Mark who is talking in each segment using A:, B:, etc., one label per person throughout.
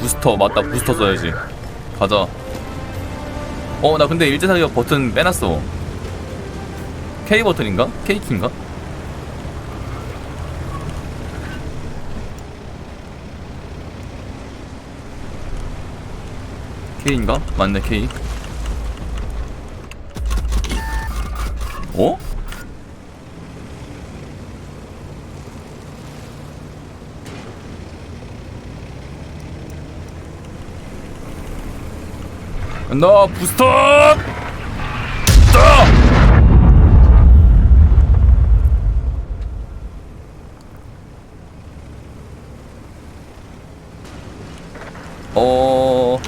A: 부스터 맞다 부스터 써야지 가자 어 나 근데 일제 사격 버튼 빼놨어 K 버튼인가? K 키인가? K인가? 맞네 K 어? 나 부스터! 따! 어...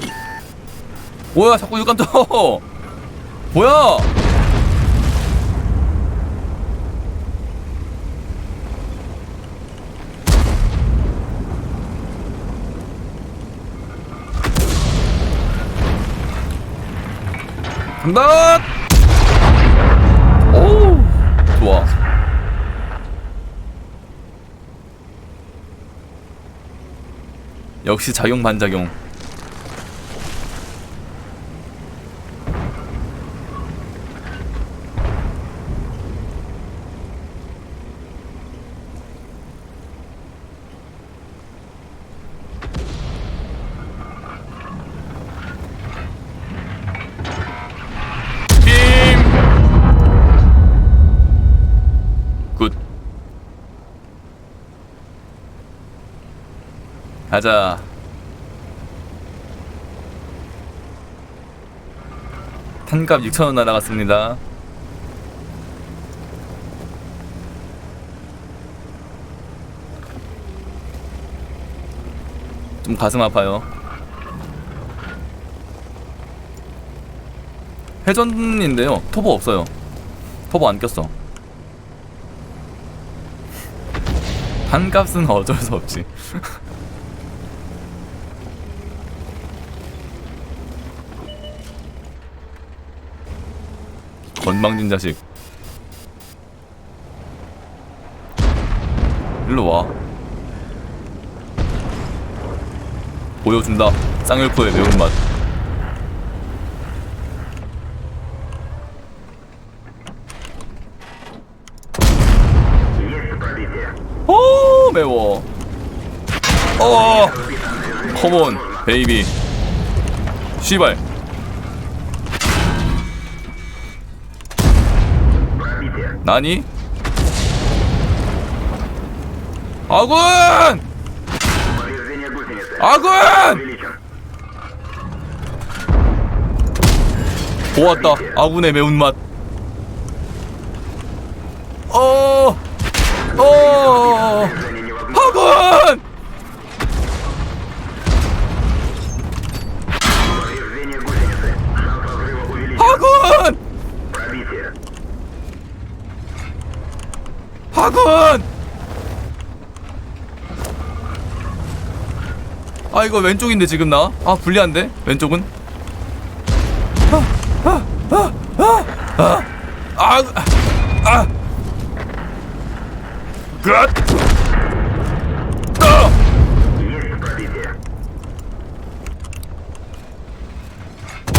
A: 뭐야 자꾸 육감 떠! 뭐야! 간다! 오, 좋아. 역시 작용 반작용. 빔! 굿. 가자. 탄값 6천원 날아갔습니다. 좀 가슴 아파요. 회전인데요. 터보 없어요. 터보 안 꼈어. 반값은 어쩔 수 없지. 건방진 자식. 일로 와. 보여준다. 쌍열포의 매운맛. 오 매워 어 컴온 베이비 씨발 나니? 아군! 아군! 보았다 아군의 매운맛 어 어! 학원! 아 이거 왼쪽인데 지금 나? 아 불리한데? 왼쪽은? 아! 아! 아! 아! 아! 아! 갓! 따!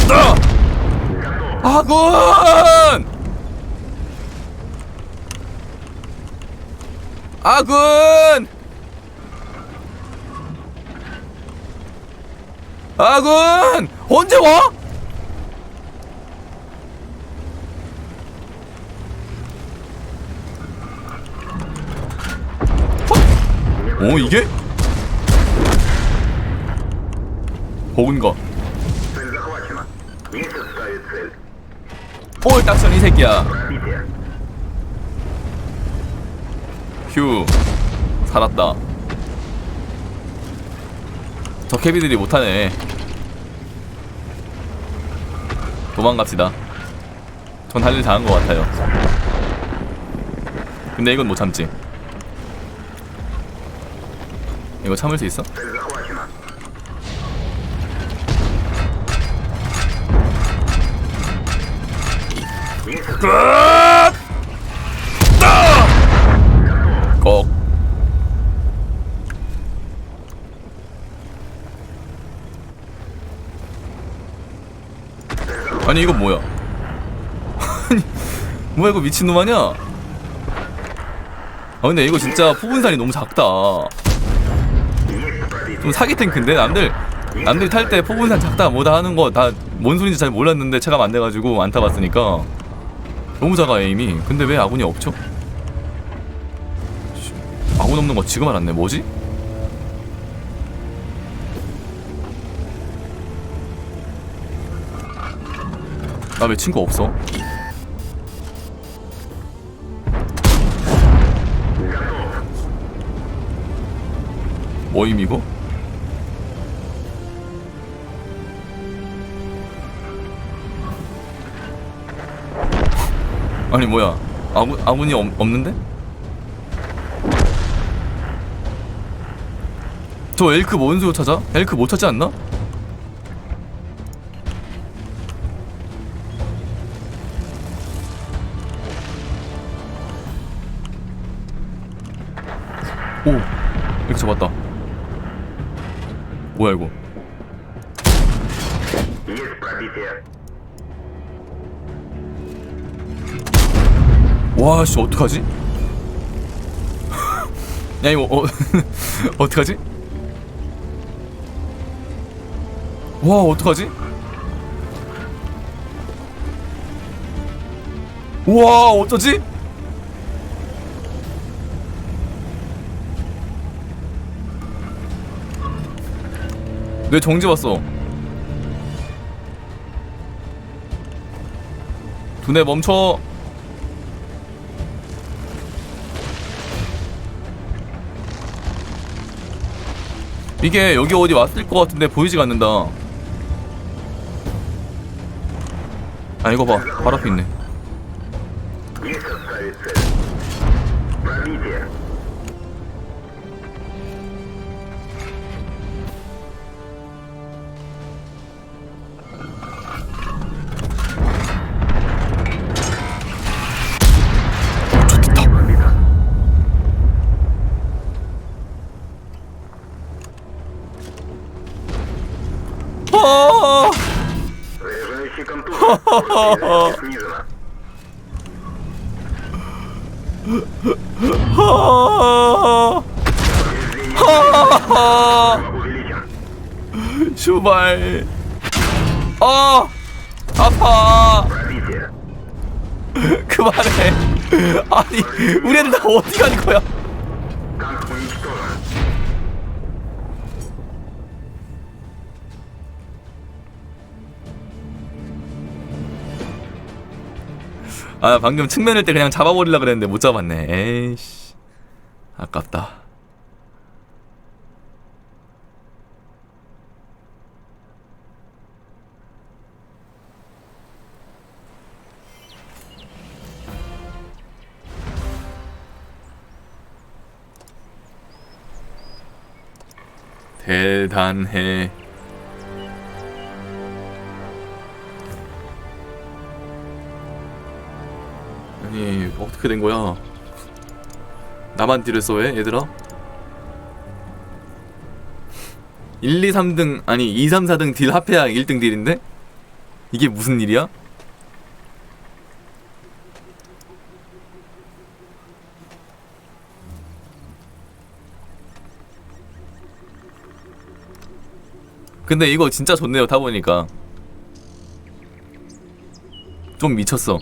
A: 따! 아군! 아군! 아군! 언제 와? 어, 어 이게?
B: 보은거
A: 볼 딱선 이 새끼야 휴 살았다. 저 캐비들이 못하네. 도망갑시다. 전 할 일 다 한 것 같아요. 근데 이건 못 참지. 이거 참을 수 있어? 으아! 아니 이거 뭐야? 뭐야 이거 미친놈 아냐? 아 근데 이거 진짜 포분산이 너무 작다. 좀 사기 탱크인데? 남들 남들 탈 때 포분산 작다 뭐다 하는 거 다 뭔 소리인지 잘 몰랐는데 체감 안 돼가지고 안 타봤으니까. 너무 작아 에임이. 근데 왜 아군이 없죠? 아군 없는 거 지금 알았네. 뭐지? 나 왜 친구 없어? 뭐임 이거? 아니 뭐야 아군 아군이 없, 없는데? 저 엘크 뭔 수로 찾아? 엘크 못 찾지 않나? 잡았다 뭐야 이거 와씨 어떡하지? 야 이거 어, 어떡하지? 와 어떡하지? 와 어쩌지? 내 정지 왔어. 두뇌 멈춰. 이게 여기 어디 왔을 것 같은데 보이지가 않는다. 아 이거 봐, 바로 앞에 있네.
B: 주발.
A: 아
B: 어,
A: 아파. 그만해. 아니 우리 애들 다 어디 간 거야? 아, 방금 측면일 때 그냥 잡아버리려 그랬는데 못 잡았네. 에이씨, 아깝다. 대단해. 아니 어떻게 된 거야? 나만 딜을 써 왜? 얘들아? 1, 2, 3등 아니 2, 3, 4등 딜 합해야 1등 딜인데? 이게 무슨 일이야? 근데 이거 진짜 좋네요 타보니까 좀 미쳤어